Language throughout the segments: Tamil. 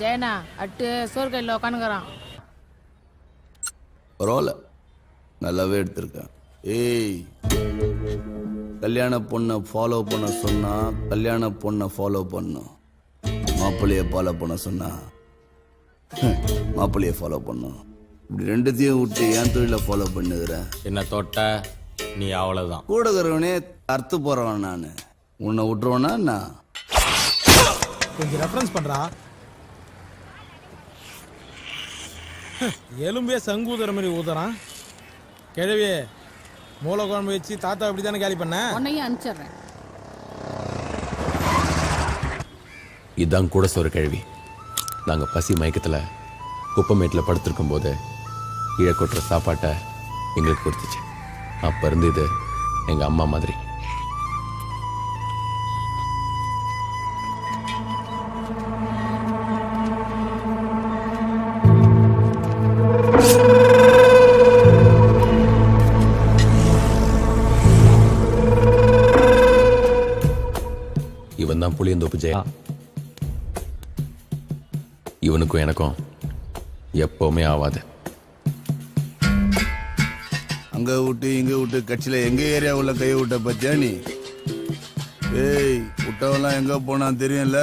ஜெயனா அட்டு சோறு கையில் உக்காந்துக்கிறான். பரவாயில்ல. நல்லாவே எடுத்திருக்கேன். ஏய். கல்யாண பொண்ணை ஃபாலோ பண்ண சொன்னா கல்யாண பொண்ணை ஃபாலோ பண்ணும் மாப்பிள்ளைய ஃபாலோ பண்ண சொன்னா மாப்பிள்ளைய ஃபாலோ பண்ணும் இப்படி ரெண்டுத்தையும் விட்டு என் தொழிலை ஃபாலோ பண்ணுகிறேன் என்ன தொட்ட? நீ அவ்வளவுதான். கூட இருக்கிறவனே அறுத்து போறவன் நான். உன்னை விட்டுருவனா நான் கொஞ்சம் ரெஃபரன்ஸ் பண்றா. எலும்பே சங்கு ஊதுற மாதிரி ஊதுறான். கிழவி மூளை குழம்பு வச்சு தாத்தா அப்படி தானே கேலி பண்ண? உன்னையும் அனுப்பிச்சிடுறேன். இதான் கூட சோறு கழுவி. நாங்கள் பசி மயக்கத்தில் குப்பமேட்டில் படுத்திருக்கும் போது கீழே கொட்டுற சாப்பாட்டை எங்களுக்கு கொடுத்துச்சு. அப்போ இருந்து இது எங்கள் அம்மா மாதிரி. புளியந்தோப்பு ஜெயா? இவனுக்கும் எனக்கும் எப்பவுமே ஆவாது. அங்க விட்டு இங்க விட்டு கட்சியில எங்க ஏரியாவுல கை விட்ட பத்தியா நீ? ஏய் விட்டவெல்லாம் எங்க போனான் தெரியும்ல?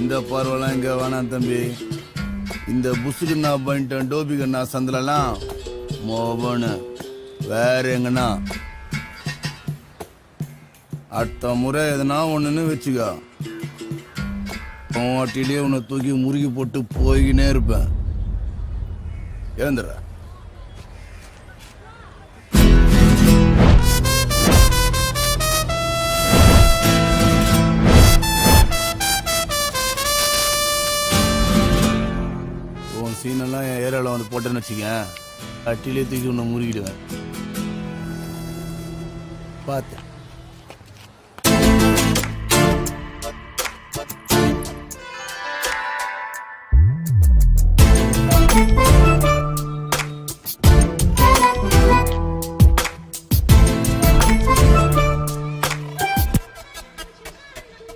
இந்த பார்வெல்லாம் எங்க வேணாம் தம்பி. இந்த புசுக்குன்னா பண்ணிட்டேன் நான் சந்திலலாம் மோபனு வேற எங்கண்ணா? அடுத்த முறை எதுனா ஒன்றுன்னு வச்சுக்கோ. வாட்டிலேயே உன்னை தூக்கி முறுகி போட்டு போய்கினே இருப்பேன். ஏந்திர உன் சீனெல்லாம் என் ஏரியாவில் வந்து போட்டேன்னு வச்சுக்கேன். அட்டிலே தூக்கி உன்னை முறுகிடுவேன். பார்த்தேன்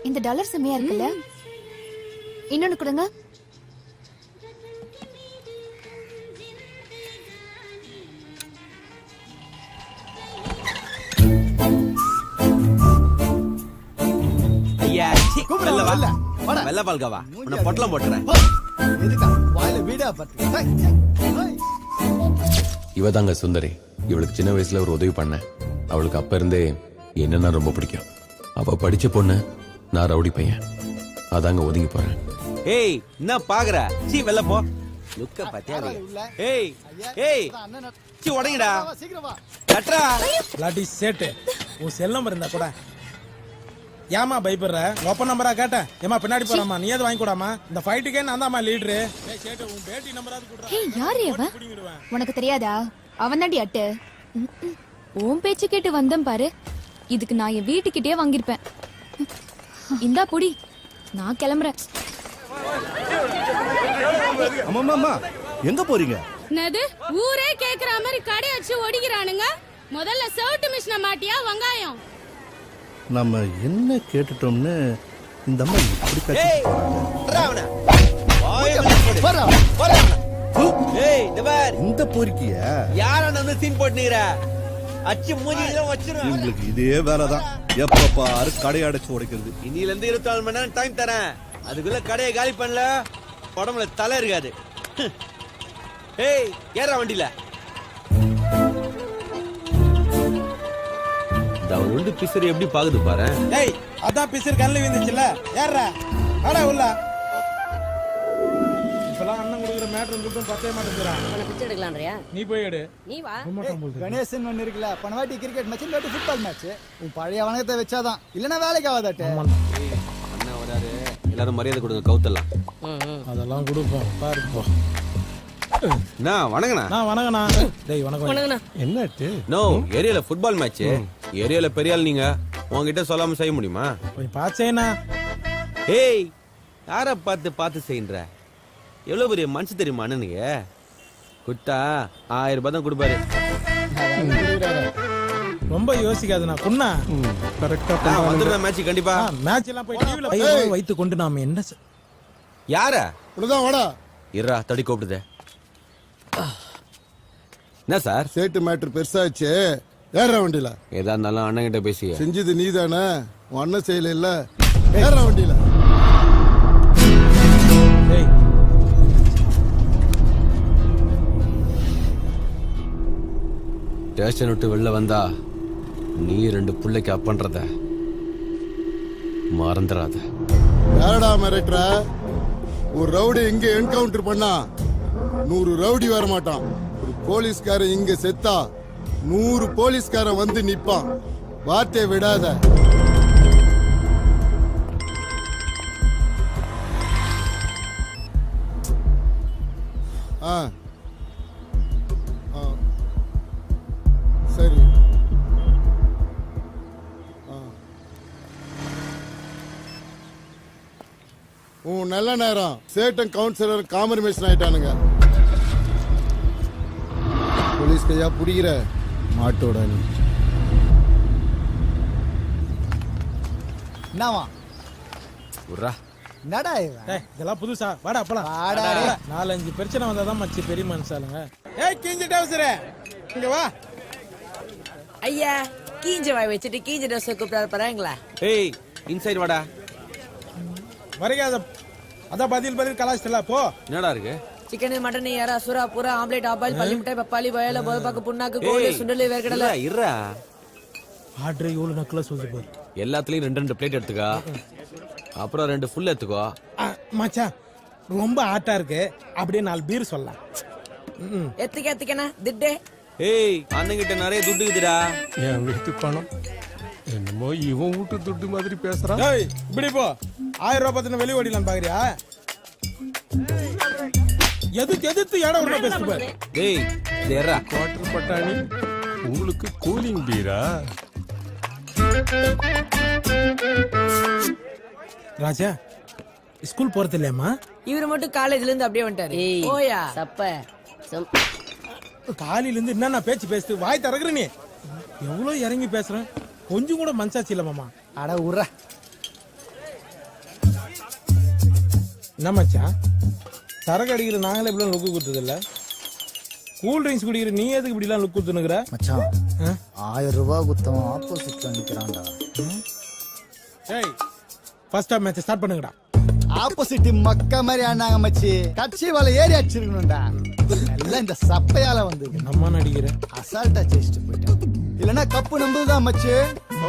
இந்த டாலர் செம்மையா இருக்குல்ல? இன்னொன்னு கொடுங்க. வெள்ள பால்கவா உன்னை பொட்டலம் போட்டுறேன். இவ தாங்க சுந்தரி. இவளுக்கு சின்ன வயசுல ஒரு உதவி பண்ணேன். அவளுக்கு அப்ப இருந்தே என்னன்னா ரொம்ப பிடிக்கும். அவ படிச்ச பொண்ணு நான் ரவுடி பையன். அதாங்க ஒதுங்கி போறேன். ஏய் என்ன பாக்குற? சீ வெள்ள போ. லுக்க பாத்தியா? ஏய் ஏய். சீ உடங்கடா. கட்றா லாட்டி சேட்டு. உன் செல் நம்பர் இருந்தா கூட. ஏமா பயப்படுற? ஒப்ப நம்பரா கேட்டேன். ஏமா பின்னாடி போறாமா நீ எது வாங்கி கூடாமா இந்த ஃபைட்டுக்கே நான் தான்மா லீடரு சேட்டு உன் பேட்டி நம்பராது கொடுறா. ஹே யாரு உனக்கு தெரியாதா? அவன் தாண்டி அட்டு. உன் பேச்சு கேட்டு வந்தேன் பாரு. இதுக்கு நான் என் வீட்டுக்கிட்டே வாங்கியிருப்பேன். இந்தா புடி. நான் கிளம்புறேன். அம்மா எங்க போறீங்க? என்னது? ஊரே கேக்குற மாதிரி கடை வச்சு ஒடிக்கிறானுங்க முதல்ல சவுட்டு மிஷினை மாட்டியா வெங்காயம்? நம்ம என்ன கேட்டுட்டோம்னு இந்த அம்மா இப்படி. ஏய் இந்த பொறுக்கிய? யார வந்து சீன் போட்டுனீங்கற அச்சு மூஞ்சிலாம் வச்சிருவேன் உங்களுக்கு இதே வேலைதான். எப்ப பாரு கடை அடைச்சு உடைக்கிறது. இன்னில இருந்து இருபத்தி நாலு மணி நேரம் டைம் தரேன். அதுக்குள்ள கடையை காலி பண்ணல. உடம்புல தலை இருக்காது. ஏய் ஏறா வண்டியில. அவன் வந்து பிசர் எப்படி பாக்குது பாரு? டேய் அதான் பிசிறு கண்ணில் விழுந்துச்சுல்ல. ஏறா ஆடா உள்ள. மேட்ரு மட்டும் பத்தவே மாட்டேங்கிறான் பிச்சை எடுக்கலான்றியா நீ போய் எடு. நீ வா. கணேசன் ஒன்று இருக்குல்ல போன வாட்டி கிரிக்கெட் மேட்ச் இந்த வாட்டி ஃபுட்பால் மேட்ச் உன் பழைய வணக்கத்தை வச்சாதான். இல்லைன்னா வேலைக்கு ஆகாதாட்டு அண்ணன் வராரு. எல்லாரும் மரியாதை கொடுங்க கவுத்தலாம் அதெல்லாம் கொடுப்போம். பாருப்போ என்ன வணங்கண்ணா நான் வணக்கண்ணா. டேய் வணக்கம். என்னட்டு நோ ஏரியால ஃபுட்பால் மேட்ச் ஏரியால பெரிய ஆள் நீங்க. உன்கிட்ட சொல்லாம செய்ய முடியுமா? கொஞ்சம் பாச்சேண்ணா ஏய் யார பார்த்து பார்த்து செய்யுன்ற? எவ்வளவு பெரிய மனுஷன் தெரியுமா அண்ணனுங்க குட்டா ஆயிரம் ரூபாய் தான் கொடுப்பாரு. ரொம்ப யோசிக்காதுண்ணா குண்ணா. கரெக்டா வந்துடுற மேட்ச் கண்டிப்பா. மேட்ச் எல்லாம் போய். டிவில வைத்து கொண்டு நாம என்ன யார? இப்படிதான் வாடா. இருடா தடி கூப்பிடுதே. என்ன சார்? சேட்டு மேட்ரு பெருசாச்சு. ஏற வண்டியில. ஏதா இருந்தாலும் அண்ணன் கிட்ட பேசி செஞ்சது நீதானே. உன் அண்ணன் செய்யல இல்ல. ஏற வண்டியில. ஸ்டேஷன் விட்டு வெளில வந்தா நீ ரெண்டு பிள்ளைக்கு அப்பன்றத மறந்துடாத யாரடா மிரட்டுற? ஒரு ரவுடி இங்க என்கவுண்டர் பண்ணா நூறு ரவுடி வர மாட்டான். ஒரு போலீஸ்காரன் இங்க செத்தா நூறு போலீஸ்காரன் வந்து நிப்பான். வார்த்தையை விடாத. ஆ. உன் நல்ல நேரம். சேட்டன் கவுன்சிலர் காம்பர்மேஷன் ஆயிட்டானுங்க. போலீஸ் கையா புடிக்கிற மாட்டோட நீ. என்னவா இவன் ஏய் இதெல்லாம் புதுசா. வாடா அப்பலாம் வாடா. நாலஞ்சு பிரச்சனை வந்தாதான் மச்சி பெரிய மனுஷாலுங்க ஏய் கிஞ்சி டவுசரே. இங்க வா. ஐயா கீஞ்ச வாய் வச்சுட்டு கீஞ்ச ட்ரெஸ் கூப்பிட்டாரு பாருங்களா ஏய் இன்சைட் வாடா. வரைக்காத அதான் பதில் பதில் கலாச்சிட்டல போ. என்னடா இருக்கு? சிக்கன் மட்டன் யாரா சுறா புறா ஆம்லேட் ஆபாயில் பள்ளி முட்டை பப்பாளி வயல போதப்பாக்கு புண்ணாக்கு கோழி சுண்டல் வேர்க்கடலை. இருடா ஆர்டர் இவ்வளவு நக்கலா சொல்லுது பாரு எல்லாத்துலயும் ரெண்டு ரெண்டு பிளேட் எடுத்துக்கோ. அப்புறம் ரெண்டு ஃபுல் எடுத்துக்கோ. ஆ, மச்சான் ரொம்ப ஆட்டா இருக்கு. அப்படியே நாலு பீர் சொல்லலாம். ம். எத்துக்க எத்துக்கண்ணா திட்டே. ஏய் அண்ணங்கிட்ட நிறைய துட்டு இருக்குதுடா. என் வீட்டு பணம் என்னமோ இவன் வீட்டு துட்டு மாதிரி பேசுறான். ஏய் இப்படி போ. ஆயிரம் ரூபாய் பத்தின வெளி ஓடிலாம் பாக்குறியா? எதுக்கு எதிர்த்து இடம் விட பேசு பாரு. ஏய் தேர்றா குவார்டர் பட்டாணி உங்களுக்கு கூலிங் பீரா ராஜா ஸ்கூல் போறது இல்லையாம்மா? இவர் மட்டும் காலேஜ்ல இருந்து அப்படியே வந்துட்டாரு. ஓயா. சப்ப. காலையில இருந்து என்னென்ன பேச்சு பேசுது? வாய் திறக்குற நீ. எவ்வளவு இறங்கி பேசுறேன் கொஞ்சம் கூட மனசாச்சு இல்ல மாமா. அட உர்ற. என்ன மச்சான் சரக்கு அடிக்கிற நாங்களே இப்படிலாம் லுக்கு கொடுத்தது இல்ல? கூல் ட்ரிங்க்ஸ் குடிக்கிற நீ எதுக்கு இப்படிலாம் லுக் கொடுத்துனுக்குற மச்சான்? ஆயிரம் ரூபாய் குத்தம் ஆப்போசிட்ல நிக்கிறான்டா. ஏய் ஃபர்ஸ்ட் ஆஃப் மேட்ச் ஸ்டார்ட் பண்ணுங்கடா. ஆப்போசிட் மக்க மாதிரி ஆனாங்க மச்சி. கட்சி வலை ஏறி அடிச்சிருக்கணும்டா. எல்லாம் இந்த சப்பையால வந்து நம்ம நடிக்கிற? அசால்ட்டா ஜெயிச்சுட்டு போயிட்டேன். இல்லனா கப்பு நம்புதுதான் மச்சி. ஓ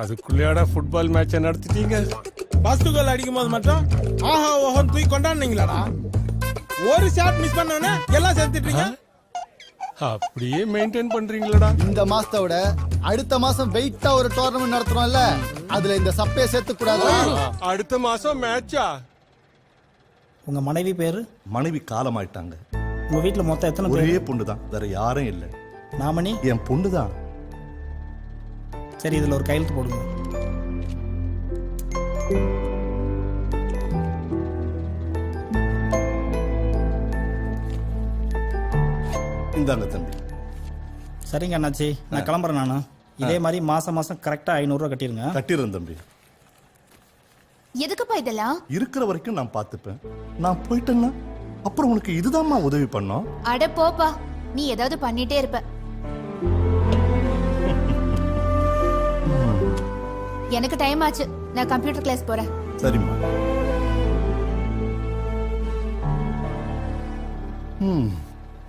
அதுக்குள்ளேடா ஃபுட்பால் மேட்சை நடத்திட்டீங்க? ஃபர்ஸ்ட் கோல் அடிக்கும் போது மட்டும் ஆஹா ஓஹோன்னு தூக்கி கொண்டாடுனீங்களாடா? ஒரு ஷாட் மிஸ் பண்ணவனே எல்லாம் சேர்த்துட்டீங்க அப்படியே மெயின்டைன் பண்றீங்களடா? இந்த மாசத்தோட அடுத்த மாசம் வெயிட்டா ஒரு டோர்னமெண்ட் நடத்துறோம்ல அதுல இந்த சப்பையை சேர்த்து கூடாது அடுத்த மாசம் மேட்சா உங்க மனைவி பேரு? மனைவி காலமாயிட்டாங்க. உங்க வீட்ல மொத்தம் எத்தனை ஒரே பொண்ணு தான் வேற யாரும் இல்லை. நாமணி? என் பொண்ணு தான் சரி இதுல ஒரு கையெழுத்து போடுங்க. இந்தாங்க தம்பி. சரிங்க அண்ணாச்சி நான் கிளம்புறேன் நானு. இதே மாதிரி மாசம் மாசம் கரெக்டா ஐநூறுரூவா கட்டிருங்க. கட்டிடுறேன் தம்பி. எதுக்குப்பா இதெல்லாம்? இருக்கிற வரைக்கும் நான் பார்த்துப்பேன். நான் போயிட்டேன்னா அப்புறம் உனக்கு இதுதாம்மா உதவி பண்ணோம்? அட போப்பா நீ ஏதாவது பண்ணிட்டே இருப்ப. எனக்கு டைம் ஆச்சு. நான் கம்ப்யூட்டர் கிளாஸ் போறேன். சரிம்மா. ம்